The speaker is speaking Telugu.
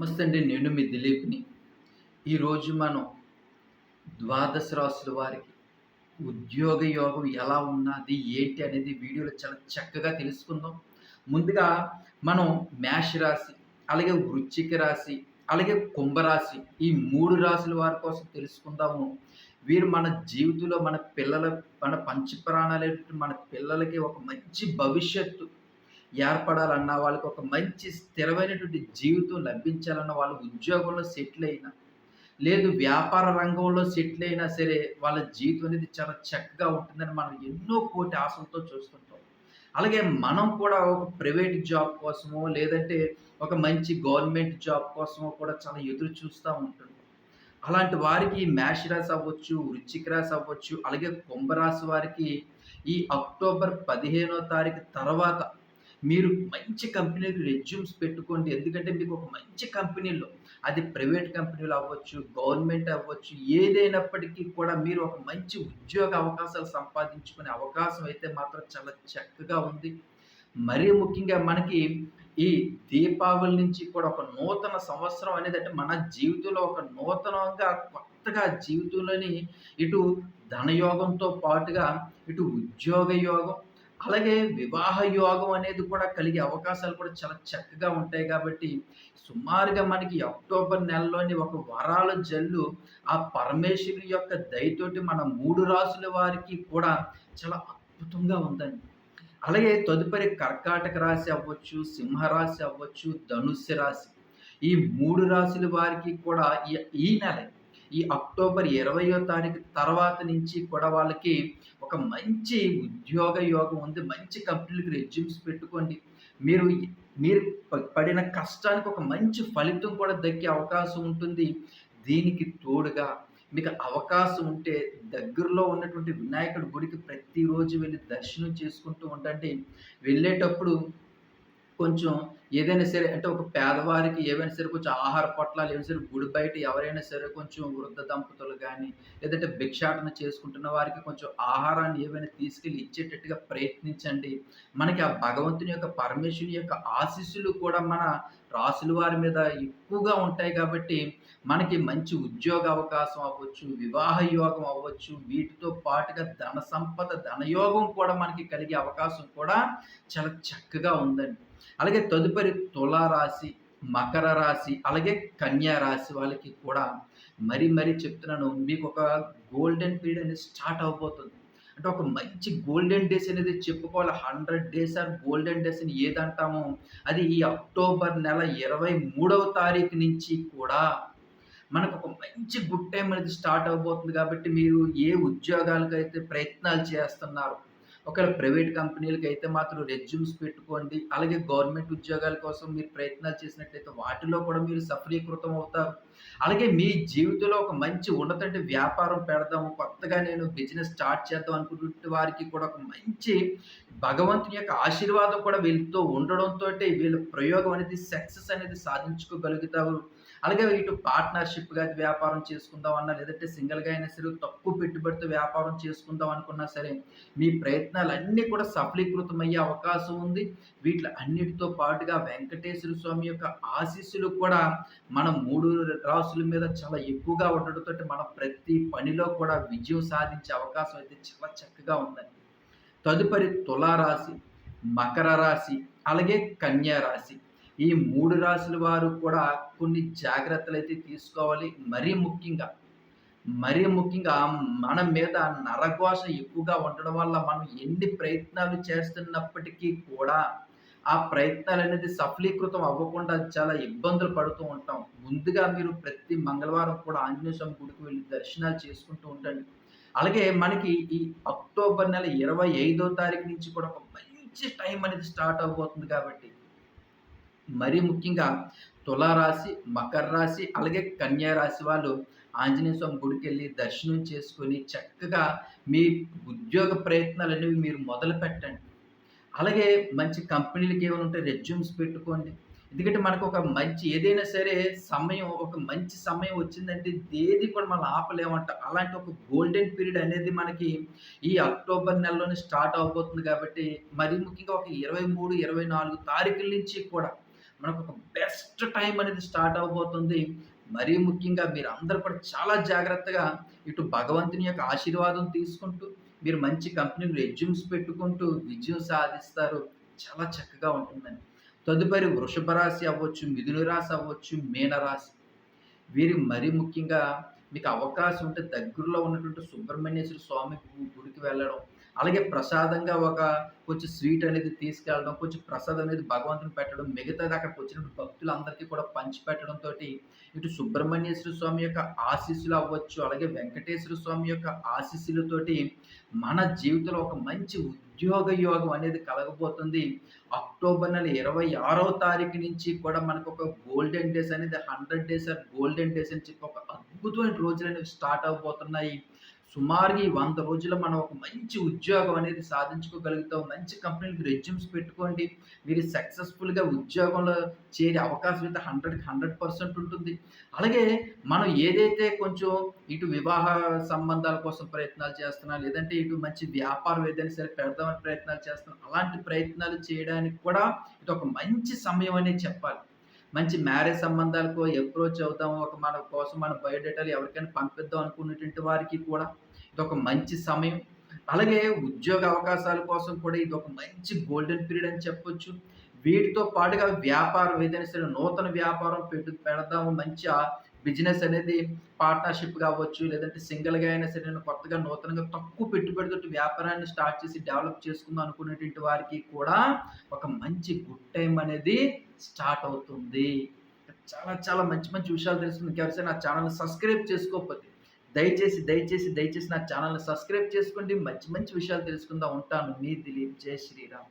నమస్తే అండి నేను మీ దిలీప్ని. ఈరోజు మనం ద్వాదశ రాసుల వారికి ఉద్యోగ యోగం ఎలా ఉన్నది ఏంటి అనేది వీడియోలో చాలా చక్కగా తెలుసుకుందాం. ముందుగా మనం మేష రాశి అలాగే వృచ్చిక రాశి అలాగే కుంభరాశి ఈ మూడు రాశుల వారి కోసం తెలుసుకుందాము. వీరు మన జీవితంలో మన పిల్లల మన పంచప్రాణాలు మన పిల్లలకి ఒక మంచి భవిష్యత్తు ఏర్పడాలన్నా వాళ్ళకి ఒక మంచి స్థిరమైనటువంటి జీవితం లభించాలన్న వాళ్ళు ఉద్యోగంలో సెటిల్ అయినా లేదు వ్యాపార రంగంలో సెటిల్ అయినా సరే వాళ్ళ జీవితం అనేది చాలా చక్కగా ఉంటుందని మనం ఎన్నో కోటి ఆశలతో చూస్తుంటాం. అలాగే మనం కూడా ఒక ప్రైవేట్ జాబ్ కోసమో లేదంటే ఒక మంచి గవర్నమెంట్ జాబ్ కోసమో కూడా చాలా ఎదురు చూస్తూ ఉంటుంది అలాంటి వారికి మేష రాశి అవ్వచ్చు వృచ్చిక రాశి అవ్వచ్చు అలాగే కుంభరాశి వారికి ఈ అక్టోబర్ పదిహేనో తారీఖు తర్వాత మీరు మంచి కంపెనీకి రెజ్యూమ్స్ పెట్టుకోండి. ఎందుకంటే మీకు ఒక మంచి కంపెనీలో అది ప్రైవేట్ కంపెనీలు అవ్వచ్చు గవర్నమెంట్ అవ్వచ్చు ఏదైనప్పటికీ కూడా మీరు ఒక మంచి ఉద్యోగ అవకాశాలు సంపాదించుకునే అవకాశం అయితే మాత్రం చాలా చక్కగా ఉంది. మరీ ముఖ్యంగా మనకి ఈ దీపావళి నుంచి కూడా ఒక నూతన సంవత్సరం అనేది అంటే మన జీవితంలో ఒక నూతనంగా కొత్తగా జీవితంలోని ఇటు ధనయోగంతో పాటుగా ఇటు ఉద్యోగ యోగం అలాగే వివాహ యోగం అనేది కూడా కలిగే అవకాశాలు కూడా చాలా చక్కగా ఉంటాయి కాబట్టి సుమారుగా మనకి అక్టోబర్ నెలలోని ఒక వరాల జల్లు ఆ పరమేశ్వరి యొక్క దయతోటి మన మూడు రాసుల వారికి కూడా చాలా అద్భుతంగా ఉందండి. అలాగే తదుపరి కర్కాటక రాశి అవ్వచ్చు సింహరాశి అవ్వచ్చు ధనుస్సు రాశి. ఈ మూడు రాశుల వారికి కూడా ఈ నెల ఈ అక్టోబర్ ఇరవయో తారీఖు తర్వాత నుంచి కూడా వాళ్ళకి ఒక మంచి ఉద్యోగ యోగం ఉంది మంచి కంపెనీలకు రెజ్యూమ్స్ పెట్టుకోండి. మీరు మీరు పడిన కష్టానికి ఒక మంచి ఫలితం కూడా దక్కే అవకాశం ఉంటుంది. దీనికి తోడుగా మీకు అవకాశం ఉంటే దగ్గరలో ఉన్నటువంటి వినాయకుడి గుడికి ప్రతిరోజు వెళ్ళి దర్శనం చేసుకుంటూ ఉండండి. వెళ్ళేటప్పుడు కొంచెం ఏదైనా సరే అంటే ఒక పేదవారికి ఏవైనా సరే కొంచెం ఆహార పొట్లాలు ఏమైనా సరే గుడి బయట ఎవరైనా సరే కొంచెం వృద్ధ దంపతులు కానీ లేదంటే భిక్షాటన చేసుకుంటున్న వారికి కొంచెం ఆహారాన్ని ఏవైనా తీసుకెళ్ళి ఇచ్చేటట్టుగా ప్రయత్నించండి. మనకి ఆ భగవంతుని యొక్క పరమేశ్వరుని యొక్క ఆశీస్సులు కూడా మన రాసుల వారి మీద ఎక్కువగా ఉంటాయి కాబట్టి మనకి మంచి ఉద్యోగ అవకాశం అవ్వచ్చు వివాహ యోగం అవ్వచ్చు వీటితో పాటుగా ధన సంపద ధనయోగం కూడా మనకి కలిగే అవకాశం కూడా చాలా చక్కగా ఉందండి. అలాగే తదుపరి తులారాశి మకర రాశి అలాగే కన్యా రాశి వాళ్ళకి కూడా మరి మరీ చెప్తున్నాను మీకు ఒక గోల్డెన్ పీరియడ్ అనేది స్టార్ట్ అవబోతుంది. అంటే ఒక మంచి గోల్డెన్ డేస్ అనేది చెప్పుకోవాలి. Hundred days or golden days అని ఏదంటామో? అది ఈ అక్టోబర్ నెల ఇరవై మూడవ తారీఖు నుంచి కూడా మనకు ఒక మంచి గుడ్ టైం అనేది స్టార్ట్ అవబోతుంది. కాబట్టి మీరు ఏ ఉద్యోగాలకైతే ప్రయత్నాలు చేస్తున్నారు ఒకవేళ ప్రైవేట్ కంపెనీలకి అయితే మాత్రం రెజ్యూమ్స్ పెట్టుకోండి. అలాగే గవర్నమెంట్ ఉద్యోగాల కోసం మీరు ప్రయత్నాలు చేసినట్లయితే వాటిలో కూడా మీరు సఫలీకృతం అవుతారు అలాగే మీ జీవితంలో ఒక మంచి ఉన్నతంటి వ్యాపారం పెడదాము కొత్తగా నేను బిజినెస్ స్టార్ట్ చేద్దాం అనుకున్న వారికి కూడా ఒక మంచి భగవంతుని యొక్క ఆశీర్వాదం కూడా వీళ్ళతో ఉండడంతో వీళ్ళ ప్రయోగం అనేది సక్సెస్ అనేది సాధించుకోగలుగుతారు. అలాగే ఇటు పార్ట్నర్షిప్గా వ్యాపారం చేసుకుందాం అన్నా లేదంటే సింగిల్గా అయినా సరే తక్కువ పెట్టుబడితో వ్యాపారం చేసుకుందాం అనుకున్నా సరే మీ ప్రయత్నాలు అన్నీ కూడా సఫలీకృతమయ్యే అవకాశం ఉంది. వీటి అన్నిటితో పాటుగా వెంకటేశ్వర స్వామి యొక్క ఆశీస్సులు కూడా మన మూడు రాసుల మీద చాలా ఎక్కువగా ఉండడంతో మన ప్రతి పనిలో కూడా విజయం సాధించే అవకాశం అయితే చాలా చక్కగా ఉందండి. తదుపరి తులారాశి మకర రాశి అలాగే కన్యా రాశి. ఈ మూడు రాశుల వారు కూడా కొన్ని జాగ్రత్తలు అయితే తీసుకోవాలి. మరీ ముఖ్యంగా మరీ ముఖ్యంగా మన మీద నరఘోష ఎక్కువగా ఉండడం వల్ల మనం ఎన్ని ప్రయత్నాలు చేస్తున్నప్పటికీ కూడా ఆ ప్రయత్నాలు అనేది సఫలీకృతం అవ్వకుండా చాలా ఇబ్బందులు పడుతూ ఉంటాం. ముందుగా మీరు ప్రతి మంగళవారం కూడా ఆంజనేయ స్వామి గుడికి వెళ్ళి దర్శనాలు చేసుకుంటూ ఉండండి. అలాగే మనకి ఈ అక్టోబర్ నెల ఇరవై ఐదో తారీఖు నుంచి కూడా ఒక మంచి టైం అనేది స్టార్ట్ అవబోతుంది కాబట్టి మరీ ముఖ్యంగా తులారాశి మకర రాశి అలాగే కన్యా రాశి వాళ్ళు ఆంజనేయ స్వామి గుడికి వెళ్ళి దర్శనం చేసుకొని చక్కగా మీ ఉద్యోగ ప్రయత్నాలు అనేవి మీరు మొదలు పెట్టండి అలాగే మంచి కంపెనీలకి ఏమైనా ఉంటే రెజ్యూమ్స్ పెట్టుకోండి. ఎందుకంటే మనకు ఒక మంచి ఏదైనా సరే సమయం ఒక మంచి సమయం వచ్చిందంటే ఏది కూడా మనం ఆపలేమంట. అలాంటి ఒక గోల్డెన్ పీరియడ్ అనేది మనకి ఈ అక్టోబర్ నెలలోనే స్టార్ట్ అవబోతుంది కాబట్టి మరీ ముఖ్యంగా ఒక ఇరవై మూడు ఇరవై నాలుగు తారీఖుల నుంచి కూడా మనకు ఒక బెస్ట్ టైం అనేది స్టార్ట్ అవబోతుంది. మరీ ముఖ్యంగా మీరు అందరూ కూడా చాలా జాగ్రత్తగా ఇటు భగవంతుని యొక్క ఆశీర్వాదం తీసుకుంటూ మీరు మంచి కంపెనీలు రెజ్యూమ్స్ పెట్టుకుంటూ విజయం సాధిస్తారు. చాలా చక్కగా ఉంటుందండి. తదుపరి వృషభ రాశి అవ్వచ్చు మిథున రాశి అవ్వచ్చు మీనరాశి వీరి మరీ ముఖ్యంగా మీకు అవకాశం ఉంటే దగ్గరలో ఉన్నటువంటి సుబ్రహ్మణ్యేశ్వర స్వామి గుడికి వెళ్ళడం అలాగే ప్రసాదంగా ఒక కొంచెం స్వీట్ అనేది తీసుకెళ్ళడం కొంచెం ప్రసాదం అనేది భగవంతుని పెట్టడం మిగతాది అక్కడికి వచ్చిన భక్తులందరికీ కూడా పంచిపెట్టడంతో ఇటు సుబ్రహ్మణ్యేశ్వర స్వామి యొక్క ఆశీస్సులు అవ్వచ్చు అలాగే వెంకటేశ్వర స్వామి యొక్క ఆశీస్సులతోటి మన జీవితంలో ఒక మంచి ఉద్యోగ యోగం అనేది కలగబోతుంది. అక్టోబర్ నెల ఇరవై ఆరో తారీఖు నుంచి కూడా మనకు ఒక గోల్డెన్ డేస్ అనేది hundred days or golden days అని చెప్పి ఒక అద్భుతమైన రోజులు అనేవి స్టార్ట్ అవబోతున్నాయి. సుమారుగా ఈ వంద రోజుల్లో మనం ఒక మంచి ఉద్యోగం అనేది సాధించుకోగలుగుతాం. మంచి కంపెనీలకు రెజ్యూమ్స్ పెట్టుకోండి. మీరు సక్సెస్ఫుల్గా ఉద్యోగంలో చేరే అవకాశం అయితే హండ్రెడ్కి హండ్రెడ్ పర్సెంట్ ఉంటుంది. అలాగే మనం ఏదైతే కొంచెం ఇటు వివాహ సంబంధాల కోసం ప్రయత్నాలు చేస్తున్నా లేదంటే ఇటు మంచి వ్యాపారం ఏదైనా సరే పెడదామని ప్రయత్నాలు చేస్తున్నాం అలాంటి ప్రయత్నాలు చేయడానికి కూడా ఇది ఒక మంచి సమయం అనేది చెప్పాలి. మంచి మ్యారేజ్ సంబంధాలకు అప్రోచ్ అవుదాం ఒక మన కోసం మన బయోడేటాలు ఎవరికైనా పంపిద్దాం అనుకున్నటువంటి వారికి కూడా ఇదొక మంచి సమయం. అలాగే ఉద్యోగ అవకాశాల కోసం కూడా ఇది ఒక మంచి గోల్డెన్ పీరియడ్ అని చెప్పొచ్చు. వీటితో పాటుగా వ్యాపారం ఏదైనా సరే నూతన వ్యాపారం పెట్టు పెడదాము. మంచి బిజినెస్ అనేది పార్ట్నర్షిప్ కావచ్చు లేదంటే సింగిల్గా అయినా సరే నేను కొత్తగా నూతనంగా తక్కువ పెట్టుబడితో వ్యాపారాన్ని స్టార్ట్ చేసి డెవలప్ చేసుకుందాం అనుకునేటువంటి వారికి కూడా ఒక మంచి గుడ్ టైం అనేది స్టార్ట్ అవుతుంది. చాలా చాలా మంచి మంచి విషయాలు తెలుస్తుంది. ఇంకెవరిసైనా నా ఛానల్ సబ్స్క్రైబ్ చేసుకోకపోతే దయచేసి దయచేసి దయచేసి నా ఛానల్ని సబ్స్క్రైబ్ చేసుకోండి. మంచి మంచి విషయాలు తెలుసుకుందాం ఉంటాను. మీ దిలీప్. జై శ్రీరామ్.